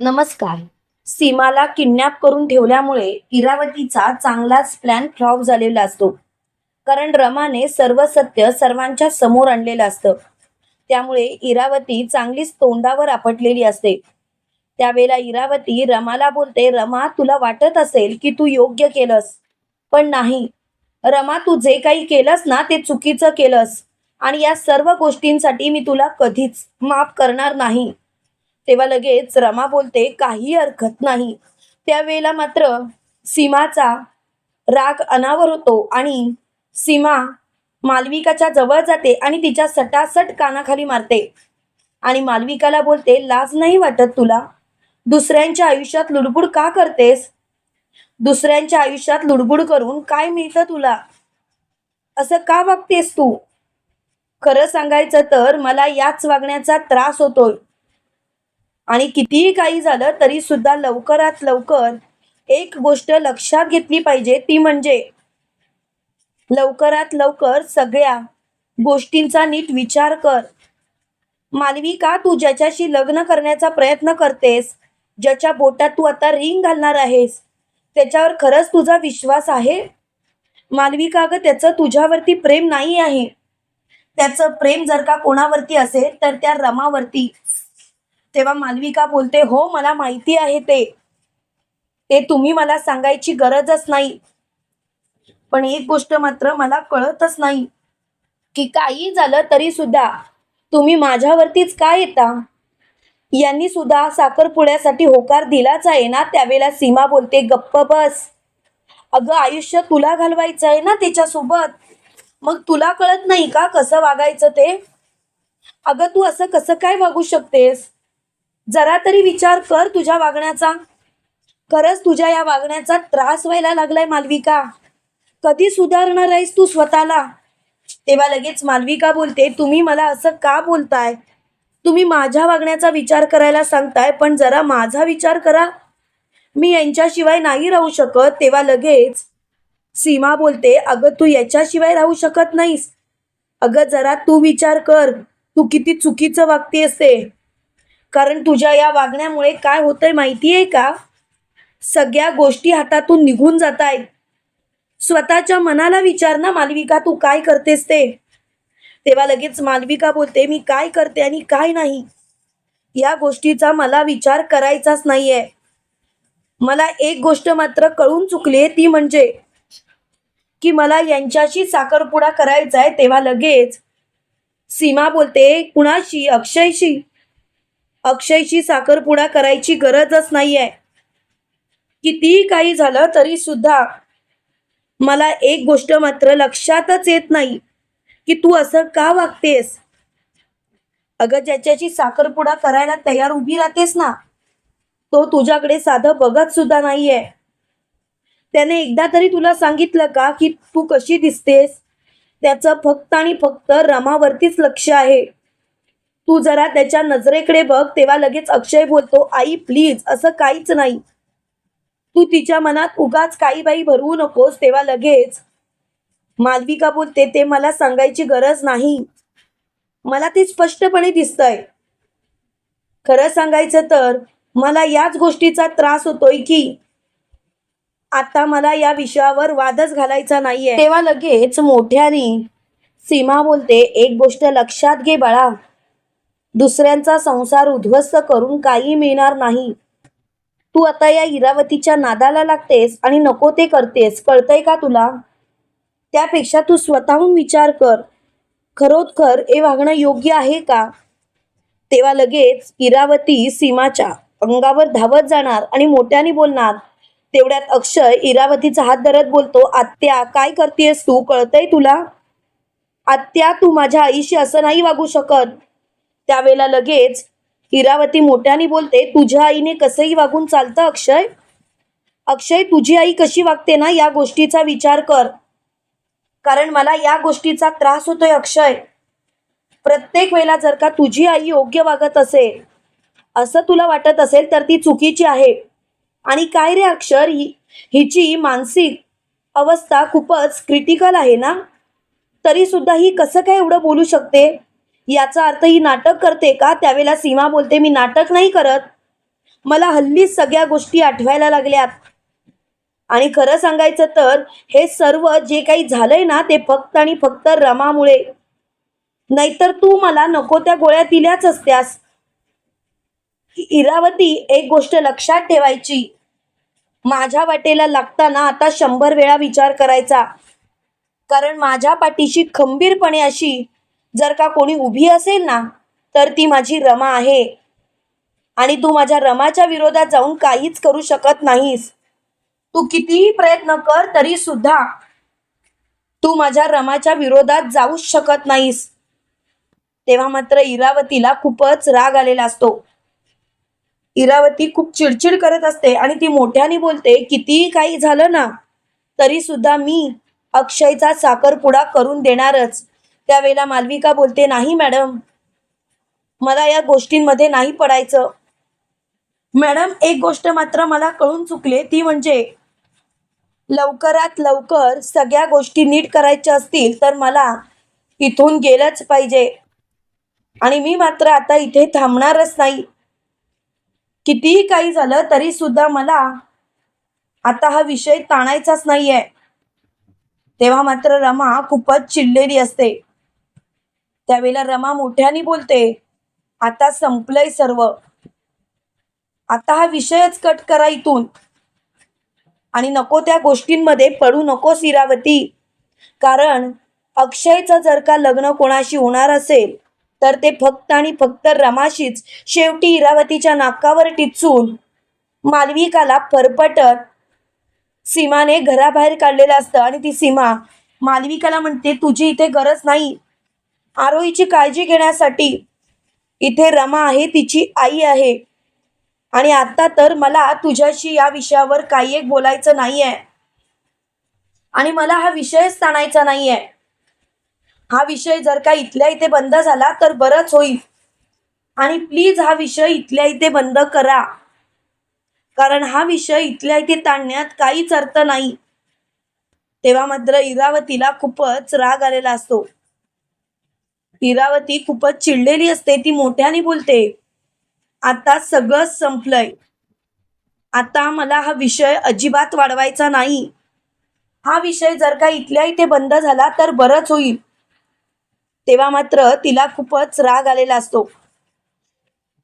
नमस्कार. सीमाला किडनॅप करून ठेवल्यामुळे इरावतीचा चांगलाच प्लॅन फ्लॉप झालेला असतो. कारण रमाने सर्व सत्य सर्वांच्या समोर आणलेलं असतं. त्यामुळे इरावती चांगलीच तोंडावर आपटलेली असते. त्यावेळेला इरावती रमाला बोलते रमा तुला वाटत असेल की तू योग्य केलंस. पण नाही. रमा तू जे काही केलंस ना ते चुकीचं केलंस. आणि या सर्व गोष्टींसाठी मी तुला कधीच माफ करणार नाही. तेव्हा लगेच रमा बोलते काही हरकत नाही. त्यावेळेला मात्र सीमाचा राग अनावर होतो आणि सीमा मालविकाच्या जवळ जाते आणि तिच्या सटासट कानाखाली मारते. आणि मालविकाला बोलते लाज नाही वाटत तुला? दुसऱ्यांच्या आयुष्यात लुडबुड का करतेस? दुसऱ्यांच्या आयुष्यात लुडबुड करून काय मिळतं तुला? असं का वागतेस तू? खरं सांगायचं तर मला याच वागण्याचा त्रास होतोय. आणि कितीही काही झालं तरी सुद्धा लवकरात लवकर एक गोष्ट लक्षात घेतली पाहिजे. ती म्हणजे लवकरात लवकर सगळ्या गोष्टींचा नीट विचार कर. मालविका तू ज्याच्याशी लग्न करण्याचा प्रयत्न करतेस ज्याच्या बोटात तू आता रिंग घालणार आहेस त्याच्यावर खरंच तुझा विश्वास आहे? मालविका ग त्याचं तुझ्यावरती प्रेम नाही आहे? त्याचं प्रेम जर का कोणावरती असेल तर त्या रमावरती. तेव्हा मालविका बोलते हो मला माहिती आहे ते. ते तुम्ही मला सांगायची गरजच नाही. पण एक गोष्ट मात्र मला कळतच नाही की काही झालं तरी सुद्धा तुम्ही माझ्यावरतीच का येता? यांनी सुद्धा साखरपुड्यासाठी होकार दिलाच आहे ना? त्यावेळेला सीमा बोलते गप्प बस. अगं आयुष्य तुला घालवायचं आहे ना त्याच्यासोबत मग तुला कळत नाही का कसं वागायचं ते? अगं तू असं कसं काय वागू शकतेस? जरा तरी विचार कर तुझ्या वागण्याचा. खरंच तुझ्या या वागण्याचा त्रास व्हायला लागलाय मालविका. कधी सुधारणार आहेस तू स्वतःला? तेव्हा लगेच मालविका बोलते तुम्ही मला असं का बोलताय? तुम्ही माझ्या वागण्याचा विचार करायला सांगताय पण जरा माझा विचार करा. मी यांच्याशिवाय नाही राहू शकत. तेव्हा लगेच सीमा बोलते अगं तू याच्याशिवाय राहू शकत नाहीस. अगं जरा तू विचार कर. तू किती चुकीचं वागते असते कारण तुझ्या या वागण्यामुळे काय होतंय माहिती आहे का? सगळ्या गोष्टी हातातून निघून जात आहेत स्वतःच्या मनाला विचार ना मालविका तू काय करतेस ते? तेव्हा लगेच मालविका बोलते मी काय करते आणि काय नाही? या गोष्टीचा मला विचार करायचाच नाहीये. मला एक गोष्ट मात्र कळून चुकली आहे ती म्हणजे की मला यांच्याशी साखरपुडा करायचा आहे तेव्हा लगेच सीमा बोलते कुणाशी? अक्षयशी? अक्षयशी साखरपुडा करायची गरजच नाहीये. कितीही काही झालं तरी सुद्धा मला एक गोष्ट मात्र लक्षातच येत नाही की तू असं का वागतेस? अगं ज्याच्याशी साखरपुडा करायला तयार उभी राहतेस ना तो तुझ्याकडे साधं बघत सुद्धा नाहीये. त्याने एकदा तरी तुला सांगितलं का की तू कशी दिसतेस? त्याचं फक्त आणि फक्त रमावरतीच लक्ष आहे. तू जरा त्याच्या नजरेकडे बघ तेव्हा लगेच अक्षय बोलतो आई प्लीज असं काहीच नाही. तू तिच्या मनात उगाच काही बाई भरवू नकोस. तेव्हा लगेच मालविका बोलते ते मला सांगायची गरज नाही. मला ते स्पष्टपणे दिसतंय. खरं सांगायचं तर मला याच गोष्टीचा त्रास होतोय की आता मला या विषयावर वादच घालायचा नाहीये. तेव्हा लगेच मोठ्याने सीमा बोलते एक गोष्ट लक्षात घे बाळा. दुसऱ्यांचा संसार उद्ध्वस्त करून काही मिळणार नाही. तू आता या इरावतीच्या नादाला लागतेस आणि नको ते करतेस. कळतंय का तुला? त्यापेक्षा तू स्वतःहून विचार कर. खरोखर हे वागणं योग्य आहे का? तेव्हा लगेच इरावती सीमाच्या अंगावर धावत जाणार आणि मोठ्याने बोलणार तेवढ्यात अक्षय इरावतीचा हात धरत बोलतो आत्या काय करतेस तू? कळतंय तुला? आत्या तू माझ्या आईशी असं नाही वागू शकत. त्यावेळेला लगेच इरावती मोठ्याने बोलते तुझ्या आईने कसंही वागून चालतं अक्षय? अक्षय तुझी आई कशी वागते ना या गोष्टीचा विचार कर. कारण मला या गोष्टीचा त्रास होतोय अक्षय. प्रत्येक वेळेला जर का तुझी आई योग्य वागत असेल असं तुला वाटत असेल तर ती चुकीची आहे. आणि काय रे अक्षर? ही हिची मानसिक अवस्था खूपच क्रिटिकल आहे ना? तरी सुद्धा ही कसं काय एवढं बोलू शकते? याचा अर्थ ही नाटक करते का? त्यावेळेला सीमा बोलते मी नाटक नाही करत. मला हल्ली सगळ्या गोष्टी आठवायला लागल्यात. आणि खरं सांगायचं तर हे सर्व जे काही झालंय ना ते फक्त आणि फक्त रमामुळे. नाहीतर तू मला नको त्या गोळ्या दिल्याच असत्यास. इरावती एक गोष्ट लक्षात ठेवायची. माझ्या वाटेला लागताना आता शंभर वेळा विचार करायचा. कारण माझ्या पाठीशी खंबीरपणे अशी जर का कोणी उभी असेल ना तर ती माझी रमा आहे. आणि तू माझ्या रमाच्या विरोधात जाऊन काहीच करू शकत नाहीस. तू कितीही प्रयत्न कर तरी सुद्धा तू माझ्या रमाच्या विरोधात जाऊच शकत नाहीस. तेव्हा मात्र इरावतीला खूपच राग आलेला असतो. इरावती खूप चिडचिड करत असते आणि ती मोठ्याने बोलते कितीही काही झालं ना तरी सुद्धा मी अक्षयचा साखरपुडा करून देणारच. त्यावेळेला मालविका बोलते नाही मॅडम मला या गोष्टींमध्ये नाही पडायचं. मॅडम एक गोष्ट मात्र मला कळून चुकले. ती म्हणजे लवकरात लवकर सगळ्या गोष्टी नीट करायच्या असतील तर मला इथून गेलंच पाहिजे. आणि मी मात्र आता इथे थांबणारच नाही. कितीही काही झालं तरी सुद्धा मला आता हा विषय ताणायचाच नाहीये. तेव्हा मात्र रमा खूपच चिडलेली असते. त्यावेळेला रमा मोठ्याने बोलते आता संपलंय सर्व. आता हा विषयच कट करा इथून. आणि नको त्या गोष्टींमध्ये पडू नकोस इरावती कारण अक्षयचं जर का लग्न कोणाशी होणार असेल तर ते फक्त आणि फक्त रमाशीच शेवटी इरावतीच्या नाकावर टिचून मालविकाला फरफटत सीमाने घराबाहेर काढलेलं असतं. आणि ती सीमा मालविकाला म्हणते तुझी इथे गरज नाही. आरोहीची काळजी घेण्यासाठी इथे रमा आहे तिची आई आहे. आणि आता तर मला तुझ्याशी या विषयावर काही एक बोलायचं नाही आहे आणि मला हा विषयच ताणायचा नाही आहे हा विषय जर का इथल्या इथे बंद झाला तर बरंच होईल. आणि प्लीज हा विषय इथल्या इथे बंद करा. कारण हा विषय इथल्या इथे ताणण्यात काहीच अर्थ नाही. तेव्हा मात्र इरावतीला खूपच राग आलेला असतो. इरावती खूपच चिडलेली असते ती मोठ्याने बोलते आता सगळं संपलंय. आता मला हा विषय अजिबात वाढवायचा नाही. हा विषय जर का इथल्या इथे बंद झाला तर बरंच होईल. तेव्हा मात्र तिला खूपच राग आलेला असतो.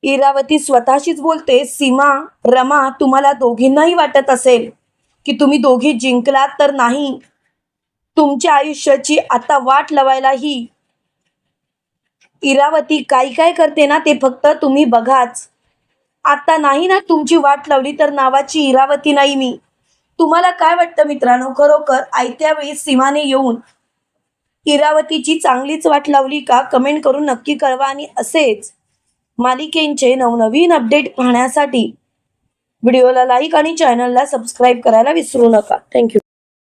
इरावती स्वतःशीच बोलते सीमा रमा तुम्हाला दोघींनाही वाटत असेल की तुम्ही दोघी जिंकलात तर नाही. तुमच्या आयुष्याची आता वाट लावायलाही इरावती काय काय करते ना ते फक्त तुम्ही बघाच. आता नाही ना तुमची वाट लावली तर नावाची इरावती नाही मी. तुम्हाला काय वाटतं मित्रांनो? खरोखर आयत्या वेळी सीमाने येऊन इरावतीची चांगलीच वाट लावली का? कमेंट करून नक्की कळवा आणि असेच मालिकेंचे नवनवीन अपडेट पाहण्यासाठी व्हिडिओला लाईक आणि चॅनलला सबस्क्राईब करायला विसरू नका. थँक्यू.